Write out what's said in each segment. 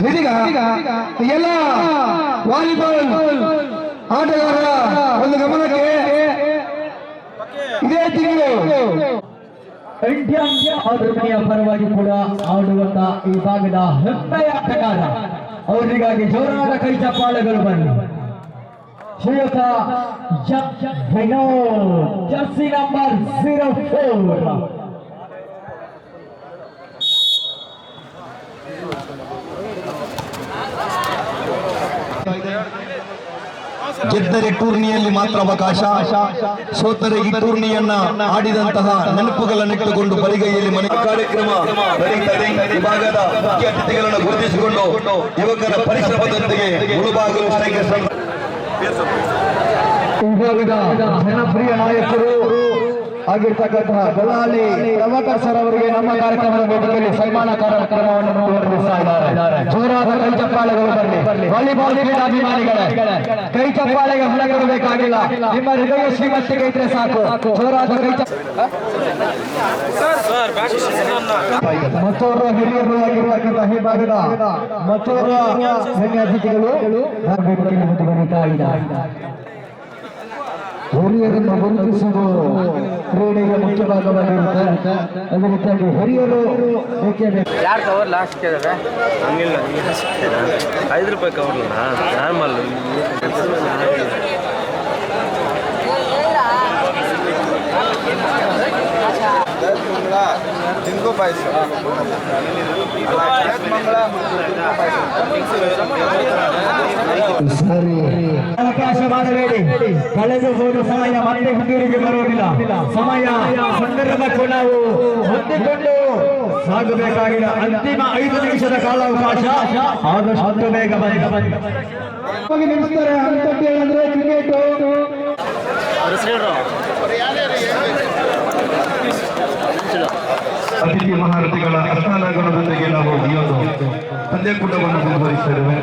ಇದೀಗ ಎಲ್ಲ ವಾಲಿಬಾಲ್ ಆಟಗಾರರ ಒಂದು ಗಮನಕ್ಕೆ ಇದೇ ತಿಂಗಳು ಇಂಡಿಯನ್ ಆರ್ಮಿಯ ಪರವಾಗಿ ಕೂಡ ಆಡುವಂತ ಈ ಭಾಗದ ಹೆಮ್ಮೆಯ ಆಟಗಾರ ಅವರಿಗಾಗಿ ಜೋರಾದ ಕೈ ಚಪ್ಪಾಳೆಗಳು ಬನ್ನಿ ಶ್ರೀಯುತ ಜ- Vinod jersey number zero four ಗೆದ್ದರೆ ಟೂರ್ನಿಯಲ್ಲಿ ಮಾತ್ರ ಅವಕಾಶ. ಸೋತರೆ ಈ ಟೂರ್ನಿಯನ್ನ ಆಡಿದಂತಹ ನೆನಪುಗಳನ್ನಿಟ್ಟುಕೊಂಡು ಬರಿಗೈಯಲ್ಲಿ ಮನೆ ಕಾರ್ಯಕ್ರಮ ನಡೆಯುತ್ತದೆ ಈ ಭಾಗದ ಮುಖ್ಯ ಅತಿಥಿಗಳನ್ನು ಗುರುತಿಸಿಕೊಂಡು ಯುವಕರ ಪರಿಶ್ರಮದೊಂದಿಗೆ ಮುಳುಬಾಗಲು ಜನಪ್ರಿಯ ನಾಯಕರು ಆಗಿರ್ತಕ್ಕಂತಹ ಗೊಲಾಲಿ ಪ್ರಭಾಕರ್ ಸರ್ ಅವರಿಗೆ ನಮ್ಮ ಕಾರ್ಯಕ್ರಮದ ವೇದಿಕೆಯಲ್ಲಿ ಸನ್ಮಾನ ಕಾರ್ಯಕ್ರಮವನ್ನು ಮುಂದುವರಿಸ್ತಾ ಇದ್ದಾರೆ. ಜೋರಾದ ಕೈ ಚಪ್ಪಾಳೆಗಳು ಬರಲಿ ವಾಲಿಬಾಲ್ ಕ್ರೀಡಾಭಿಮಾನಿಗಳೇ ಕೈ ಚಪ್ಪಾಳೆಗೆ ಹೊರ ನಿಮ್ಮ ಹೃದಯ ಶ್ರೀಮಂತಿಗೆ ಇದ್ರೆ ಸಾಕು. ಜೋರಾದ ಕೈ ಮತ್ತೋರ ಹಿರಿಯರು ಆಗಿರ್ತಕ್ಕಂತಹ ಈ ಭಾಗದ ಮತ್ತೋರ್ವ ಗಣ್ಯ ಅತಿಥಿಗಳು ಬರೀತಾ ಇದ್ದಾರೆ ಹಿರಿಯರನ್ನು ಗುರುತಿಸುವುದು ಕ್ರೀಡೆಗೆ ಮುಖ್ಯ ಭಾಗವಾಗಿರುತ್ತೆ. ಅದೇ ರೀತಿಯಾಗಿ ಹಿರಿಯರು ಬೇಕೇ ಬೇಕು? ಯಾರು ಕವರ್ ಲಾಸ್ಟ್ ಕೇಳಿದ್ರೆ ಹಂಗಿಲ್ಲ ಐದು ರೂಪಾಯಿ ಕವರ್ ನಾರ್ಮಲ್. ಪಾಯಸ. ಅವಕಾಶ ಮಾಡಬೇಡಿ. ಕಳೆದು ಹೋದ ಸಮಯ ಮತ್ತೆ ಹಿಂದಿರುಗಿ ಬರುವುದಿಲ್ಲ. ಸಮಯ ಸಂದರ್ಭಕ್ಕೂ ನಾವು ಹೊಂದಿಕೊಂಡು ಸಾಗಬೇಕಾಗಿಲ್ಲ ಅಂತಿಮ ಐದು ನಿಮಿಷದ ಕಾಲಾವಕಾಶ. ಆದಷ್ಟು ಬೇಗ ಬನ್ನಿ. ನಿಲ್ಲಿಸ್ತಾರೆ ಅಂದ್ರೆ ಕ್ರಿಕೆಟ್ ಅತಿಥಿ ಮಹಾರಥಿಗಳ ಅಸ್ಥಾನಗಳೊಂದಿಗೆ ನಾವು ಈ ಒಂದು ಪಂದ್ಯಕೂಟವನ್ನು ಮುಂದುವರಿಸಿದ್ದೇವೆ.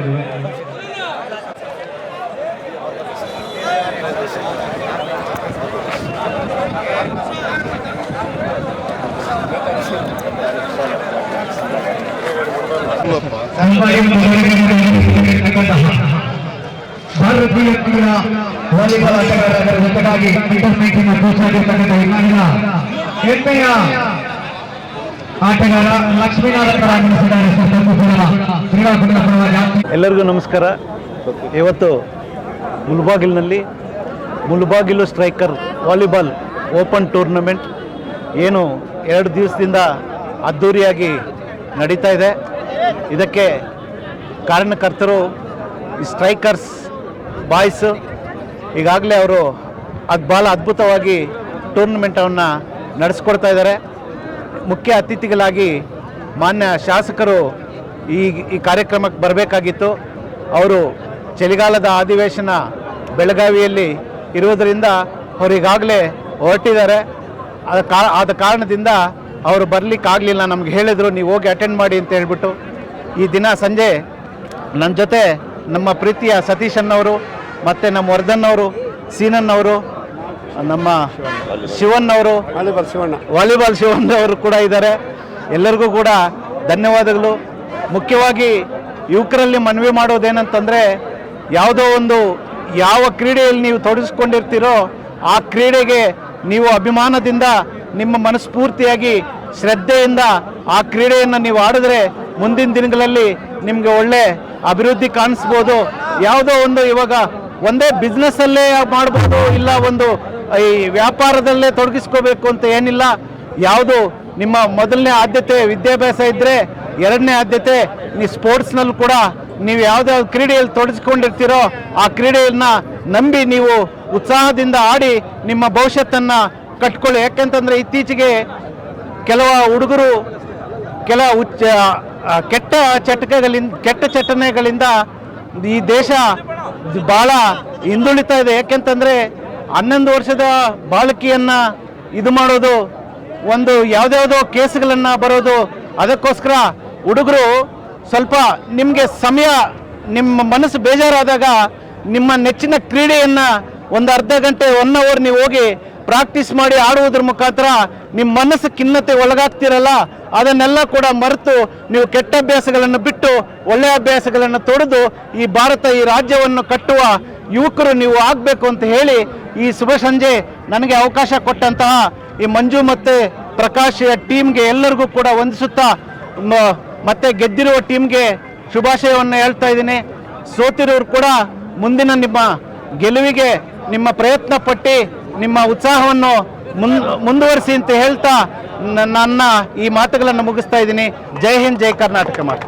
ಭಾರತೀಯ ಕ್ರೀಡಾ ವಾಲಿಬಾಲ್ ಆಟಗಾರರ ಜೊತೆಗಾಗಿ ಇಂಟರ್ನೆಟ್ನ ಇಮಾನಿನ ಹೆಮ್ಮೆಯ ಆಟಗಾರ ಎಲ್ಲರಿಗೂ ನಮಸ್ಕಾರ. ಇವತ್ತು ಮುಲ್ಬಾಗಿಲ್ನಲ್ಲಿ Mulbagal striker volleyball open tournament ಏನು ಎರಡು ದಿವಸದಿಂದ ಅದ್ಧೂರಿಯಾಗಿ ನಡೀತಾ ಇದೆ. ಇದಕ್ಕೆ ಕಾರಣಕರ್ತರು ಸ್ಟ್ರೈಕರ್ಸ್, ಬಾಯ್ಸ್, ಈಗಾಗಲೇ ಅವರು ಅದು ಭಾಳ ಅದ್ಭುತವಾಗಿ ಟೂರ್ನಮೆಂಟನ್ನು ನಡೆಸ್ಕೊಡ್ತಾ ಇದ್ದಾರೆ. ಮುಖ್ಯ ಅತಿಥಿಗಳಾಗಿ ಮಾನ್ಯ ಶಾಸಕರು ಈ ಈ ಕಾರ್ಯಕ್ರಮಕ್ಕೆ ಬರಬೇಕಾಗಿತ್ತು. ಅವರು ಚಳಿಗಾಲದ ಅಧಿವೇಶನ ಬೆಳಗಾವಿಯಲ್ಲಿ ಇರುವುದರಿಂದ ಅವರಿಗಾಗಲೇ ಹೊರಟಿದ್ದಾರೆ. ಆದ ಕಾ, ಆದ ಕಾರಣದಿಂದ ಅವರು ಬರಲಿಕ್ಕಾಗಲಿಲ್ಲ ನಮ್ಗೆ ಹೇಳಿದರು, ನೀವು ಹೋಗಿ ಅಟೆಂಡ್ ಮಾಡಿ ಅಂತ ಹೇಳ್ಬಿಟ್ಟು. ಈ ದಿನ ಸಂಜೆ ನನ್ನ ಜೊತೆ ನಮ್ಮ ಪ್ರೀತಿಯ ಸತೀಶನ್ನವರು ಮತ್ತು ನಮ್ಮ ವರ್ಧನ್ ಅವರು, ಸೀನನ್ ಅವರು ನಮ್ಮ ಶಿವನ್ ಅವರು ವಾಲಿಬಾಲ್ ಶಿವಣ್ಣ. ಅವರು ಕೂಡ ಇದ್ದಾರೆ. ಎಲ್ಲರಿಗೂ ಕೂಡ ಧನ್ಯವಾದಗಳು. ಮುಖ್ಯವಾಗಿ ಯುವಕರಲ್ಲಿ ಮನವಿ ಮಾಡೋದೇನಂತಂದರೆ ಯಾವುದೋ ಒಂದು ಯಾವ ಕ್ರೀಡೆಯಲ್ಲಿ ನೀವು ತೊಡಗಿಸ್ಕೊಂಡಿರ್ತೀರೋ ಆ ಕ್ರೀಡೆಗೆ ನೀವು ಅಭಿಮಾನದಿಂದ ನಿಮ್ಮ ಮನಸ್ಫೂರ್ತಿಯಾಗಿ ಶ್ರದ್ಧೆಯಿಂದ ಆ ಕ್ರೀಡೆಯನ್ನು ನೀವು ಆಡಿದ್ರೆ ಮುಂದಿನ ದಿನಗಳಲ್ಲಿ ನಿಮಗೆ ಒಳ್ಳೆ ಅಭಿವೃದ್ಧಿ ಕಾಣಿಸ್ಬೋದು. ಯಾವುದೋ ಒಂದು ಇವಾಗ ಒಂದೇ ಬಿಸ್ನೆಸ್ಸಲ್ಲೇ ಮಾಡಬಹುದು ಇಲ್ಲ ಒಂದು ಈ ವ್ಯಾಪಾರದಲ್ಲೇ ತೊಡಗಿಸ್ಕೋಬೇಕು ಅಂತ ಏನಿಲ್ಲ. ಯಾವುದು ನಿಮ್ಮ ಮೊದಲನೇ ಆದ್ಯತೆ ವಿದ್ಯಾಭ್ಯಾಸ ಇದ್ದರೆ ಎರಡನೇ ಆದ್ಯತೆ ನೀವು ಸ್ಪೋರ್ಟ್ಸ್ನಲ್ಲೂ ಕೂಡ ನೀವು ಯಾವುದ್ಯಾವ್ದು ಕ್ರೀಡೆಯಲ್ಲಿ ತೊಡಗಿಸ್ಕೊಂಡಿರ್ತೀರೋ ಆ ಕ್ರೀಡೆಯನ್ನ ನಂಬಿ ನೀವು ಉತ್ಸಾಹದಿಂದ ಆಡಿ ನಿಮ್ಮ ಭವಿಷ್ಯತ್ತನ್ನು ಕಟ್ಕೊಳ್ಳಿ. ಯಾಕೆಂತಂದರೆ ಇತ್ತೀಚೆಗೆ ಕೆಲವು ಹುಡುಗರು ಕೆಲ ಉಚ್ಚ ಕೆಟ್ಟ ಚಟಕಗಳಿಂದ, ಕೆಟ್ಟ ಚಟನೆಗಳಿಂದ ಈ ದೇಶ ಬಹಳ ಹಿಂದುಳಿತಾ ಇದೆ. ಯಾಕೆಂತಂದರೆ ಹನ್ನೊಂದು ವರ್ಷದ ಬಾಳಿಕೆಯನ್ನು ಇದು ಮಾಡೋದು ಒಂದು ಯಾವುದ್ಯಾವುದೋ ಕೇಸ್ಗಳನ್ನು ಬರೋದು, ಅದಕ್ಕೋಸ್ಕರ ಹುಡುಗರು ಸ್ವಲ್ಪ ನಿಮಗೆ ಸಮಯ, ನಿಮ್ಮ ಮನಸ್ಸು ಬೇಜಾರಾದಾಗ ನಿಮ್ಮ ನೆಚ್ಚಿನ ಕ್ರೀಡೆಯನ್ನು ಒಂದು ಅರ್ಧ ಗಂಟೆ ಒನ್ ಅವರ್ ನೀವು ಹೋಗಿ ಪ್ರಾಕ್ಟೀಸ್ ಮಾಡಿ ಆಡುವುದ್ರ ಮುಖಾಂತರ ನಿಮ್ಮ ಮನಸ್ಸು ಖಿನ್ನತೆ ಒಳಗಾಗ್ತಿರಲ್ಲ, ಅದನ್ನೆಲ್ಲ ಕೂಡ ಮರೆತು ನೀವು ಕೆಟ್ಟ ಅಭ್ಯಾಸಗಳನ್ನು ಬಿಟ್ಟು ಒಳ್ಳೆಯ ಅಭ್ಯಾಸಗಳನ್ನು ತೊಡೆದು ಈ ಭಾರತ ಈ ರಾಜ್ಯವನ್ನು ಕಟ್ಟುವ ಯುವಕರು ನೀವು ಆಗಬೇಕು ಅಂತ ಹೇಳಿ ಈ ಶುಭ ಸಂಜೆ ನನಗೆ ಅವಕಾಶ ಕೊಟ್ಟಂತಹ ಈ ಮಂಜು ಮತ್ತು ಪ್ರಕಾಶ್ ಟೀಮ್ಗೆ ಎಲ್ಲರಿಗೂ ಕೂಡ ವಂದಿಸುತ್ತಾ ಮತ್ತೆ ಗೆದ್ದಿರುವ ಟೀಮ್ಗೆ ಶುಭಾಶಯವನ್ನು ಹೇಳ್ತಾ ಇದ್ದೀನಿ. ಸೋತಿರೋರು ಕೂಡ ಮುಂದಿನ ನಿಮ್ಮ ಗೆಲುವಿಗೆ ನಿಮ್ಮ ಪ್ರಯತ್ನ ಪಟ್ಟು, ನಿಮ್ಮ ಉತ್ಸಾಹವನ್ನು ಮುನ್, ಮುಂದುವರಿಸಿ ಅಂತ ಹೇಳ್ತಾ ನನ್ನ ಈ ಮಾತುಗಳನ್ನು ಮುಗಿಸ್ತಾ ಇದ್ದೀನಿ. ಜೈ ಹಿಂದ್, ಜೈ ಕರ್ನಾಟಕ ಮಾತು.